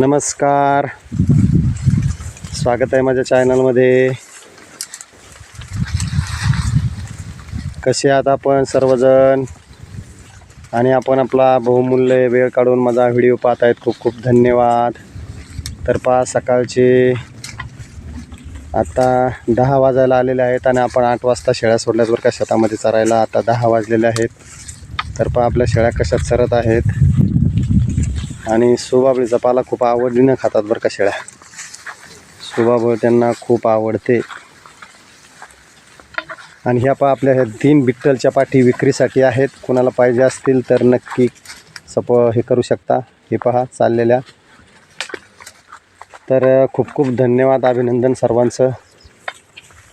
नमस्कार. स्वागत आहे माझ्या चॅनलमध्ये. कसे आहात आपण सर्वजण? आणि आपण आपला बहुमूल्य वेळ काढून माझा व्हिडिओ पाहत आहेत खूप खूप धन्यवाद. तर पहा सकाळचे आता दहा वाजायला आलेले आहेत आणि आपण आठ वाजता शेळ्या सोडल्यात बरं का शेतामध्ये चरायला. आता दहा वाजलेले आहेत. तर पहा आपल्या शेळ्या कशात चरत आहेत. आणि सुबाबळीचा पाला खूप आवडीनं खातात बरं का शेळ्या. सुबाबळ त्यांना खूप आवडते. आणि ह्या पहा आपल्या ह्या तीन बिट्टलच्या पाठी विक्रीसाठी आहेत. कोणाला पाहिजे असतील तर नक्की सप हे करू शकता. हे पहा चाललेल्या. तर खूप खूप धन्यवाद अभिनंदन सर्वांचं.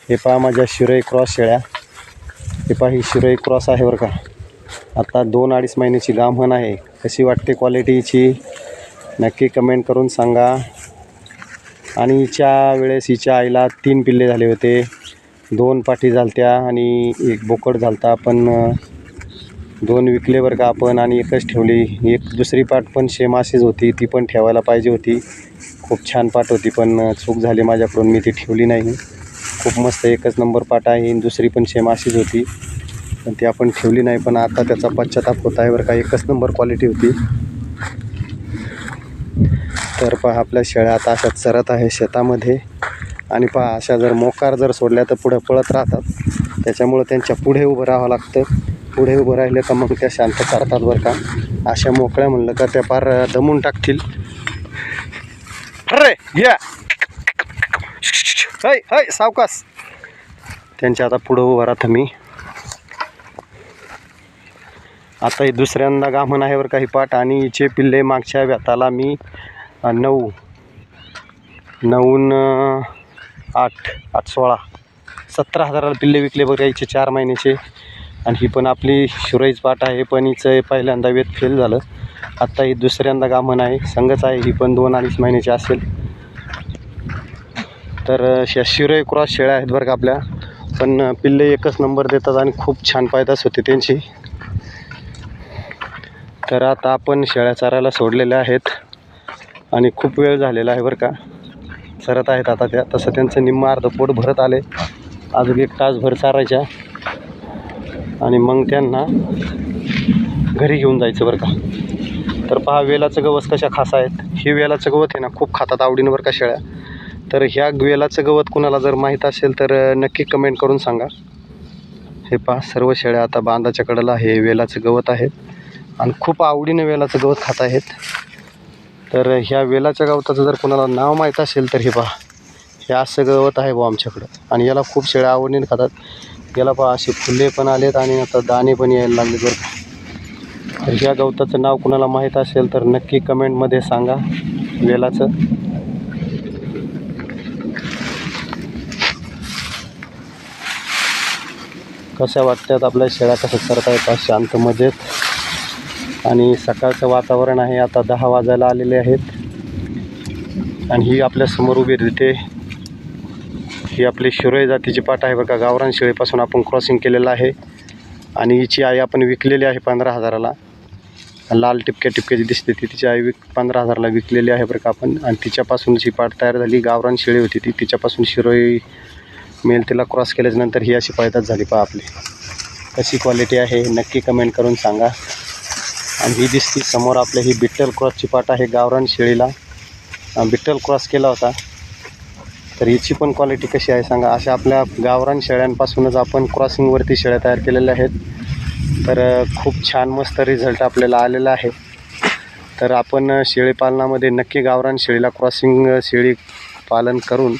हे पहा माझ्या शिरोई क्रॉस शेळ्या. हे पहा ही शिरोई क्रॉस आहे बरं का. आता दोन अडीच महिन्याची गामहन आहे. कशी वाटते क्वालिटीची नक्की कमेंट करून सांगा. आणि हिच्या वेळेस हिच्या आईला तीन पिल्ले झाले होते. दोन पाठी झालत्या आणि एक बोकड झालता. पण दोन विकले बरं का आपण आणि एकच ठेवली. एक दुसरी पाठ पण सेम अशीच होती. ती पण ठेवायला पाहिजे होती. खूप छान पाठ होती पण चूक झाली माझ्याकडून. मी ती ठेवली नाही. खूप मस्त एकच नंबर पाठ आहे आणि दुसरी पण सेम अशीच होती. पण ती आपण ठेवली नाही पण आता त्याचा पश्चाताप होत आहे बरं का. एकच नंबर क्वालिटी होती. तर पहा आपल्या शेळ्या आता अशा चरत आहे शेतामध्ये. आणि पहा अशा जर मोकार जर सोडल्या तर पुढं पळत राहतात. त्याच्यामुळं त्यांच्या पुढे उभं राहावं लागतं. पुढे उभं राहिलं का मग त्या शांत करतात बरं का. अशा मोकळ्या म्हणलं का त्या पार दमून टाकतील. अरे या हय हय सावकास त्यांच्या आता पुढं उभं राहतं मी. आता हे दुसऱ्यांदा गामण आहे बरं काही पाठ आणि हिचे पिल्ले मागच्या व्यताला मी नऊ नऊन आठ आठ सोळा सतरा हजाराला पिल्ले विकले बघ हिचे चार महिन्याचे. आणि ही पण आपली शिरोईच पाठ आहे पण हिचं पहिल्यांदा वेत फेल झालं. आत्ता ही दुसऱ्यांदा गामण आहे संघच आहे ही पण दोन अडीच महिन्याची असेल. तर अ, शिरोई क्रॉस शेळ्या आहेत बरं का आपल्या. पण पिल्ले एकच नंबर देतात आणि खूप छान पायदास होते त्यांची. तर आता आपण शेळ्या चारायला सोडलेल्या आहेत. आणि खूप वेळ झालेला आहे बरं का. चरत आहेत आता त्या. तसं त्यांचं निम्म अर्ध पोट भरत आले. अजून एक तासभर चारायच्या. आणि मग त्यांना घरी घेऊन जायचं बरं का. तर पहा वेलाचं गवत कशा खास आहेत. हे वेलाचं गवत आहे ना खूप खातात आवडीनं बरं का शेळ्या. तर ह्या वेलाचं गवत कुणाला जर माहीत असेल तर नक्की कमेंट करून सांगा. हे पहा सर्व शेळ्या आता बांधाच्या कडेला हे वेलाचं गवत आहे. आणि खूप आवडीने वेलाचं गवत खात आहेत. तर ह्या वेलाच्या गवताचं जर कोणाला नाव माहीत असेल तर हे पहा. हे असं गवत आहे बुवा आमच्याकडं. आणि याला खूप शेळ्या आवडीने खातात. याला पहा असे फुले पण आलेत आणि आता दाणे पण यायला लागले बरं तर ह्या गवताचं नाव कुणाला माहीत असेल तर नक्की कमेंटमध्ये सांगा वेलाचं. कशा वाटतात आपल्या शेळ्या कसं करता येतात शांत मजेत. आणि सकाळचं वातावरण आहे आता दहा वाजायला आलेले आहेत. आणि ही आपल्यासमोर उभी राहते. ही आपली शिरोई जातीची पाट आहे बघा गावरान शेळीपासून आपण क्रॉसिंग केलेलं आहे. आणि हिची आई आपण विकलेली आहे पंधरा हजाराला. लाल टिपक्या टिपक्याची दिसते ती तिची आई विक पंधरा हजारला विकलेली आहे बरं का आपण. आणि तिच्यापासून जी पाट तयार झाली गावरान शेळी होती ती तिच्यापासून शिरोई मेल तिला क्रॉस केल्याच्यानंतर ही अशी पैदास झाली पहा आपली. कशी क्वालिटी आहे नक्की कमेंट करून सांगा. आणि ही दिसती समोर आपल्या ही बिट्टल क्रॉसची पाट आहे गावरान शेळीला. बिठ्ठल बिट्टल क्रॉस केला होता. तर हिची पण क्वालिटी कशी आहे सांगा. अशा आपल्या गावरान शेळ्यांपासूनच आपण क्रॉसिंगवरती शेळ्या तयार केलेल्या आहेत. तर खूप छान मस्त रिझल्ट आपल्याला आलेला आहे. तर आपण शेळीपालनामध्ये नक्की गावरान शेळीला क्रॉसिंग शेळी पालन करून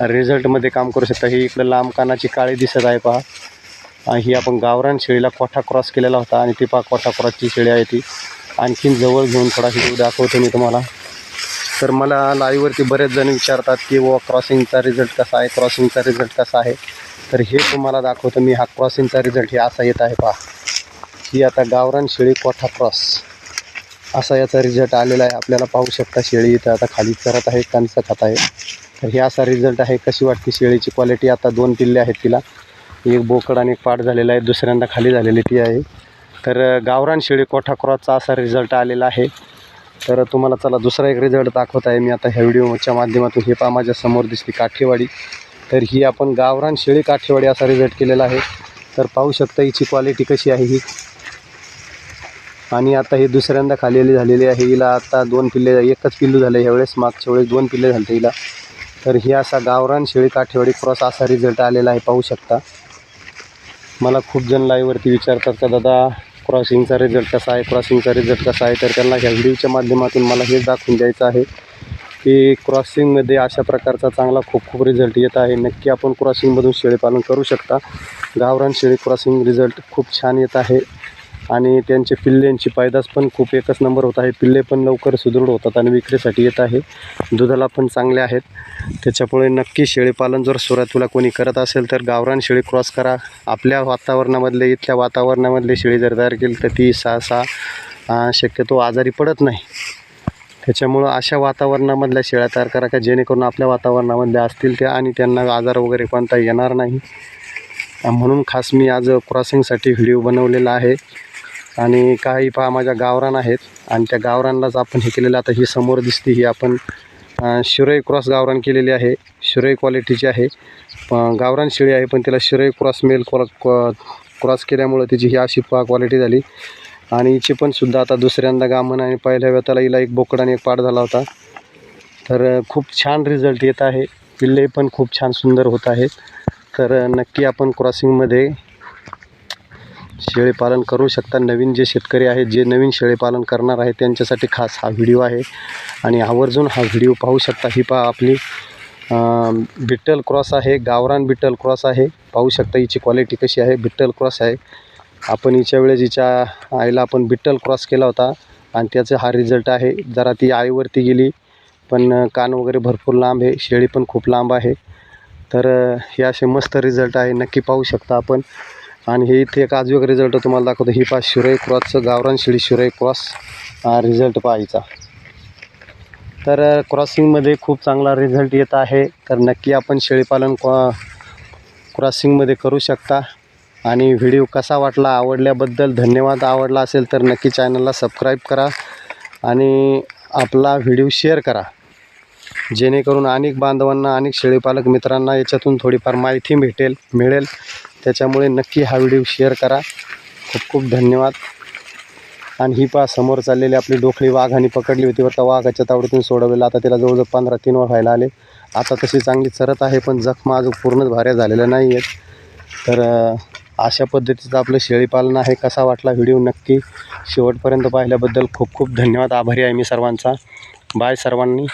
रिझल्टमध्ये काम करू शकता. ही इकडं लांब कानाची काळी दिसत आहे पहा. ही आपण गावरान शेळीला कोठा क्रॉस केलेला होता आणि ती पा कोठा क्रॉसची शेळी आहे ती. आणखीन जवळ घेऊन थोडा व्हिडिओ दाखवतो मी तुम्हाला. तर मला लाईव्हवरती बरेच जण विचारतात की व क्रॉसिंगचा रिझल्ट कसा आहे? क्रॉसिंगचा रिझल्ट कसा आहे? तर हे तुम्हाला दाखवतो मी. हा क्रॉसिंगचा रिझल्ट हे असा येत आहे पहा. ही आता गावरान शेळी कोठा क्रॉस. असा याचा रिझल्ट आलेला आहे. आपल्याला पाहू शकता शेळी इथं आता खाली चरत आहे कणसं खात आहे. तर हे असा रिझल्ट आहे. कशी वाटते शेळीची क्वालिटी? आता दोन पिल्ले आहेत तिला. एक बोकड आणि एक पाठ झालेला आहे. दुसऱ्यांदा खाली झालेली ती आहे. तर गावरान शेळी कोठा क्रॉसचा असा रिझल्ट आलेला आहे. तर तुम्हाला चला दुसरा एक रिझल्ट दाखवत आहे मी आता ह्या व्हिडिओच्या माध्यमातून. हे पा माझ्यासमोर दिसली काठेवाडी. तर ही आपण गावरान शेळी काठेवाडी असा रिझल्ट केलेला आहे. तर पाहू शकता हिची क्वालिटी कशी आहे ही. आणि आता ही दुसऱ्यांदा खालेली झालेली आहे. हिला आता दोन पिल्ले एकच पिल्लू झालं ह्यावेळेस मागच्या वेळेस दोन पिल्ले झाले हिला. तर ही असा गावरान शेळी काठेवाडी क्रॉस असा रिझल्ट आलेला आहे. पाहू शकता. मला खूप जण लाईववरती विचारतात का दादा क्रॉसिंगचा रिझल्ट कसा आहे? क्रॉसिंगचा रिझल्ट कसा आहे? तर त्यांना ह्या व्हिडिओच्या माध्यमातून मला हेच दाखवून द्यायचं आहे की क्रॉसिंगमध्ये अशा प्रकारचा चांगला खूप खूप रिझल्ट येत आहे. नक्की आपण क्रॉसिंगमधून शेळीपालन करू शकता. गावरान शेळी क्रॉसिंग रिझल्ट खूप छान येत आहे. आणि त्यांचे पिल्ल्यांची पायदास पण खूप एकच नंबर होत आहे. पिल्ले पण लवकर सुदृढ होतात आणि विक्रीसाठी येत आहे. दुधाला पण चांगले आहेत. त्याच्यामुळे नक्की शेळीपालन जर सुरुवातीला कोणी करत असेल तर गावरान शेळी क्रॉस करा. आपल्या वातावरणामधले इथल्या वातावरणामधले शेळी जर तयार केली तर ती सहसा सहा शक्यतो आजारी पडत नाही. त्याच्यामुळं अशा वातावरणामधल्या शेळ्या तयार करा का जेणेकरून आपल्या वातावरणामधल्या असतील त्या आणि त्यांना आजार वगैरे कोणता येणार नाही. म्हणून खास मी आज क्रॉसिंगसाठी व्हिडिओ बनवलेला आहे. आणि काही पहा माझ्या गावरान आहेत. आणि त्या गावरानलाच आपण हे केलेलं आता ही समोर दिसते ही आपण शिरोई क्रॉस गावरान केलेली आहे. शिरोई क्वालिटीची आहे. गावरान शिळी आहे पण तिला शिरोई क्रॉस मेल क्रॉस केल्यामुळं तिची ही अशी पहा क्वालिटी झाली. आणि हिची पण सुद्धा आता दुसऱ्यांदा गामन आणि पहिल्या वेताला हिला एक बोकड आणि एक पाड झाला होता. तर खूप छान रिझल्ट येत आहे. पिल्ले पण खूप छान सुंदर होत आहेत. तर नक्की आपण क्रॉसिंगमध्ये शेळीपालन करू शकता. नवीन जे शेतकरी आहेत जे नवीन शेळीपालन करणार आहेत त्यांच्यासाठी खास हा व्हिडिओ आहे. आणि आवर्जून हा व्हिडिओ पाहू शकता. ही पहा आपली बिट्टल क्रॉस आहे. गावरान बिट्टल क्रॉस आहे. पाहू शकता हिची क्वालिटी कशी आहे. बिट्टल क्रॉस आहे. आपण हिच्या वेळेस हिच्या आईला आपण बिट्टल क्रॉस केला होता. आणि त्याचा हा रिझल्ट आहे. जरा ती आईवरती गेली. पण कान वगैरे भरपूर लांब आहे. शेळी पण खूप लांब आहे. तर हे असे मस्त रिझल्ट आहे. नक्की पाहू शकता आपण. आणि हे इथे एक अजून रिझल्ट तुम्हाला दाखवतो. ही पा शिरोई क्रॉसचं गावरान शिळी शिरोई क्रॉस रिझल्ट पाहायचा तर क्रॉसिंगमध्ये खूप चांगला रिझल्ट येत आहे. तर नक्की आपण शेळीपालन क्रॉ क्रॉसिंगमध्ये करू शकता. आणि व्हिडिओ कसा वाटला आवडल्याबद्दल धन्यवाद. आवडला असेल तर नक्की चॅनलला सबस्क्राईब करा. आणि आपला व्हिडिओ शेअर करा. जेणेकरून अनेक बांधवांना अनेक शेळीपालक मित्रांना याच्यातून थोडीफार माहिती भेटेल मिळेल. त्याच्यामुळे नक्की हा व्हिडिओ शेअर करा. खूप खूप धन्यवाद. आणि ही पहा समोर चाललेली आपली डोकळी वाघाने पकडली होती बरं का. वाघाच्या तावडीतून सोडवलेलं. आता तिला जवळजवळ पंधरा तीन वर व्हायला आले. आता तशी चांगली चरत आहे पण जखमा अजून पूर्णच भाऱ्या झालेल्या नाही आहेत तर अशा पद्धतीचं आपलं शेळीपालन आहे. कसा वाटला व्हिडिओ नक्की शेवटपर्यंत पाहिल्याबद्दल खूप खूप धन्यवाद. आभारी आहे मी सर्वांचा. बाय सर्वांनी.